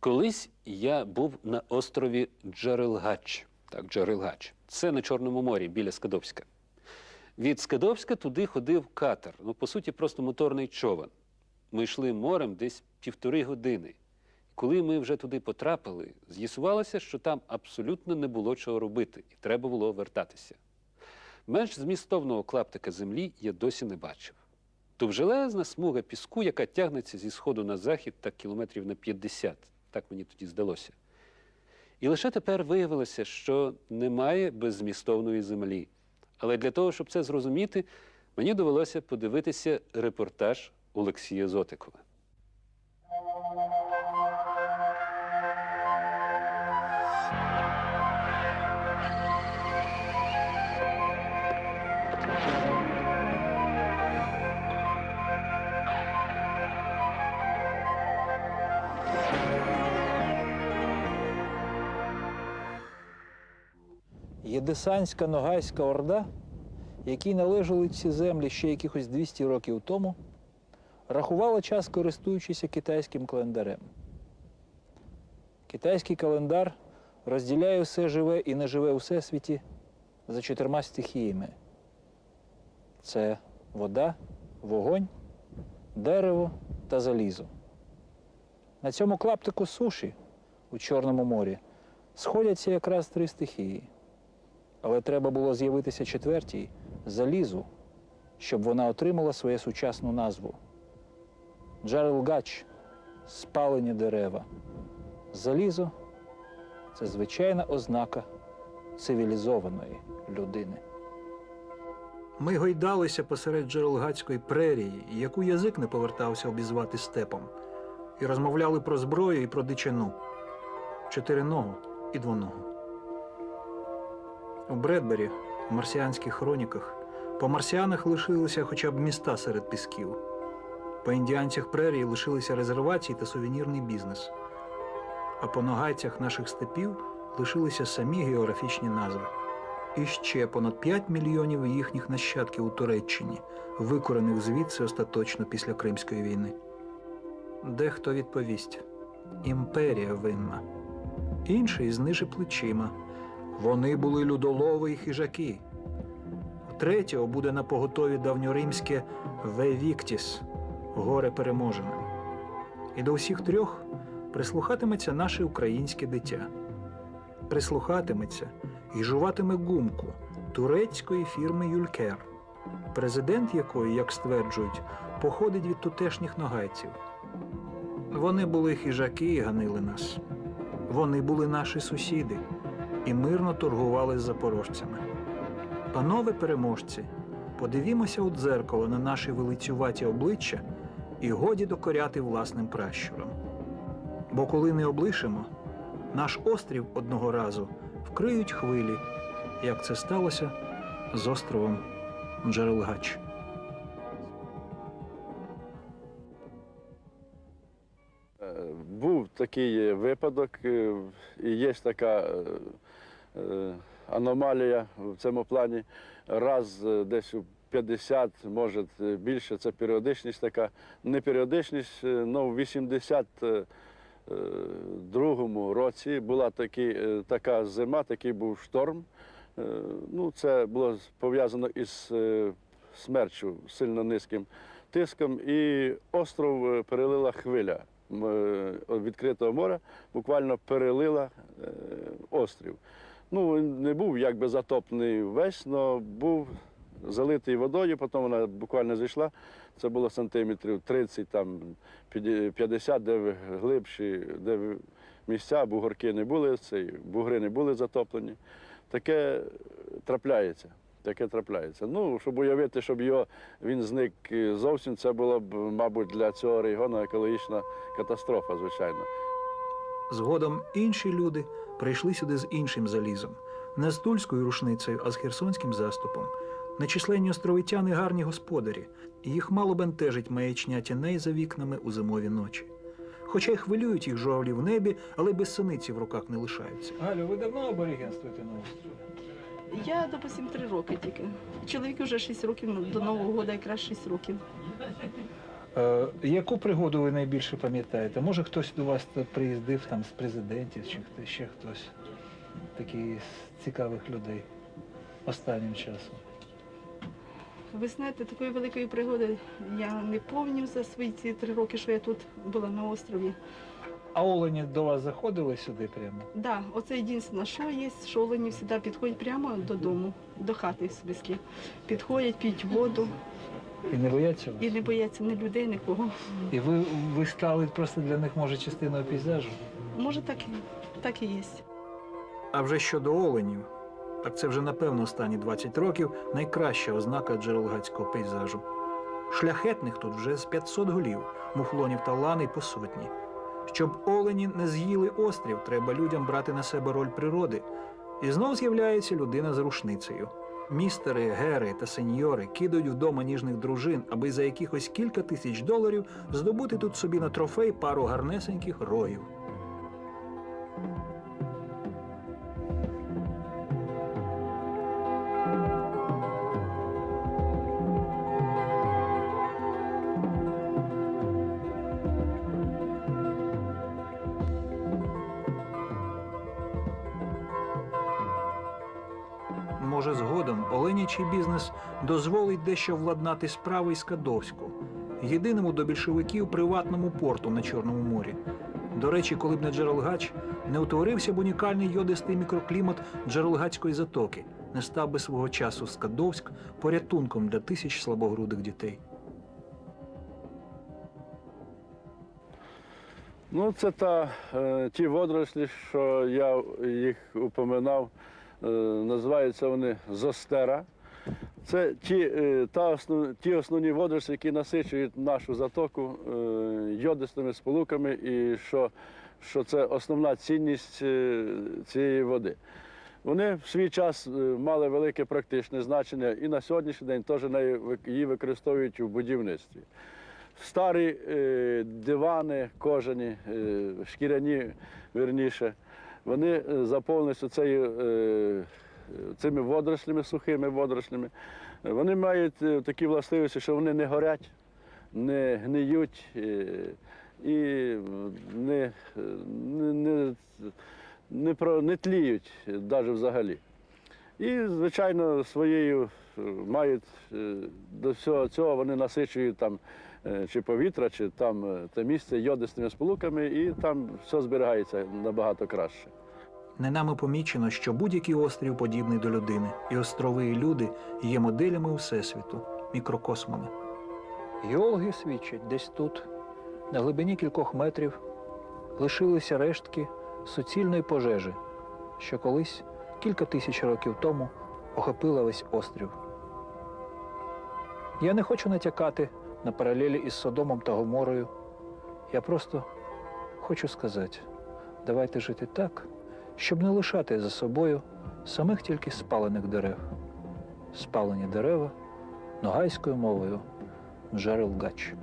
Колись я був на острові Джерелгач. Так, Джерелгач. Це на Чорному морі біля Скадовська. Від Скадовська туди ходив катер. Ну, по суті, просто моторний човен. Ми йшли морем десь півтори години. Коли ми вже туди потрапили, з'ясувалося, що там абсолютно не було чого робити, і треба було вертатися. Менш змістовного клаптика землі я досі не бачив. Довжелезна смуга піску, яка тягнеться зі сходу на захід так кілометрів на 50. Так мені тоді здалося. І лише тепер виявилося, що немає беззмістовної землі. Але для того, щоб це зрозуміти, мені довелося подивитися репортаж Олексія Зотикова. Єдесанська Ногайська Орда, якій належали ці землі ще якихось 200 років тому, рахувала час, користуючися китайським календарем. Китайський календар розділяє все живе і неживе у всесвіті за чотирма стихіями: це вода, вогонь, дерево та залізо. На цьому клаптику суші у Чорному морі сходяться якраз три стихії. Але треба було з'явитися четвертій залізу, щоб вона отримала свою сучасну назву. Джарелгач спалені дерева. Залізо це звичайна ознака цивілізованої людини. Ми гойдалися посеред джерелгацької прерії, яку язик не повертався обізвати степом, і розмовляли про зброю і про дичину, чотириногу і двоногу. У Бредбері, в марсіанських хроніках, по марсіанах лишилися хоча б міста серед пісків. По індіанцях прерії лишилися резервації та сувенірний бізнес. А по ногайцях наших степів лишилися самі географічні назви. І ще понад 5 мільйонів їхніх нащадків у Туреччині, викорених звідси остаточно після Кримської війни. Дехто відповість: імперія винна. Інший знижи плечима. Вони були людолови і хижаки. Третього буде на поготові давньоримське Вевіктіс горе переможеним. І до всіх трьох прислухатиметься наше українське дитя. Прислухатиметься і жуватиме гумку турецької фірми Юлькер, президент якої, як стверджують, походить від тутешніх ногайців. Вони були хижаки і ганили нас. Вони були наші сусіди і мирно торгували з запорожцями. Панове переможці, подивімося у дзеркало на наші велицюваті обличчя і годі докоряти власним пращурам. Бо коли не облишимо, наш острів одного разу вкриють хвилі, як це сталося з островом Джерелгач. Був такий випадок, е, і є така е, е, аномалія в цьому плані. Раз десь у 50, може більше, це періодичність така. Не періодичність, але в 82 році була такі, така зима, такий був шторм. Ну, це було пов'язано із смерчю сильно низьким тиском, і остров перелила хвиля відкритого моря, буквально перелила е, острів. Ну, не був якби затоплений весь, але був залитий водою, потім вона буквально зійшла. Це було сантиметрів 30, там 50, де глибші, де місця, бугорки не були, бугри не були затоплені. Таке трапляється. Таке трапляється. Ну, щоб уявити, щоб його він зник е, зовсім, це було б, мабуть, для цього регіону екологічна катастрофа, звичайно. Згодом інші люди прийшли сюди з іншим залізом, не з тульською рушницею, а з херсонським заступом. Нечисленні островитяни гарні господарі, їх мало бентежить маячня тіней за вікнами у зимові ночі. Хоча й хвилюють їх журавлі в небі, але без синиці в руках не лишаються. Галю, ви давно аборигенствуєте на острові? Я, допустим, три роки тільки. Чоловік вже 6 років, ну, до Нового року якраз 6 років. Е, яку пригоду ви найбільше пам'ятаєте? Може хтось до вас приїздив там з президентів, чи хто, ще хтось такий з цікавих людей останнім часом? Ви знаєте, такої великої пригоди я не пам'ятаю за свої ці три роки, що я тут була на острові. А олені до вас заходили сюди прямо? Да, оце єдине, що є, що олені завжди підходять прямо додому, до хати в смислі. Підходять, п'ють воду І не бояться вас? і не бояться ні людей, нікого. І ви, ви стали просто для них, може, частиною пейзажу? Може, так, і- так і є. А вже щодо оленів, так це вже напевно останні 20 років найкраща ознака джерелгацького пейзажу. Шляхетних тут вже з 500 голів, муфлонів та лани по сотні. Щоб олені не з'їли острів, треба людям брати на себе роль природи. І знов з'являється людина з рушницею. Містери, гери та сеньори кидають вдома ніжних дружин, аби за якихось кілька тисяч доларів здобути тут собі на трофей пару гарнесеньких роїв. Оленячий бізнес дозволить дещо владнати справи із Кадовську, єдиному до більшовиків приватному порту на Чорному морі. До речі, коли б не Джерелгач, не утворився б унікальний йодистий мікроклімат Джерелгацької затоки, не став би свого часу Скадовськ порятунком для тисяч слабогрудих дітей. Ну, це та, е, ті водорослі, що я їх упоминав, називаються вони зостера. Це ті, е, та основ, ті основні водорослі, які насичують нашу затоку е, йодистими сполуками, і що, що це основна цінність е, цієї води. Вони в свій час е, мали велике практичне значення і на сьогоднішній день теж її використовують у будівництві. Старі е, дивани кожані, е, шкіряні, верніше, вони е, заповнилися цією, е, цими водорослями, сухими водорослями. Вони мають е, такі властивості, що вони не горять, не гниють і не, не, не, не, про- не тліють навіть взагалі. І, звичайно, своєю мають до всього цього вони насичують там чи повітря, чи там е, те місце йодистими сполуками, і там все зберігається набагато краще. Не нами помічено, що будь-який острів подібний до людини, і острови і люди є моделями Всесвіту, мікрокосмами. Геологи свідчать, десь тут, на глибині кількох метрів, лишилися рештки суцільної пожежі, що колись, кілька тисяч років тому, охопила весь острів. Я не хочу натякати на паралелі із Содомом та Гоморою. Я просто хочу сказати, давайте жити так, щоб не лишати за собою самих тільки спалених дерев. Спалені дерева ногайською мовою Джерел Гач.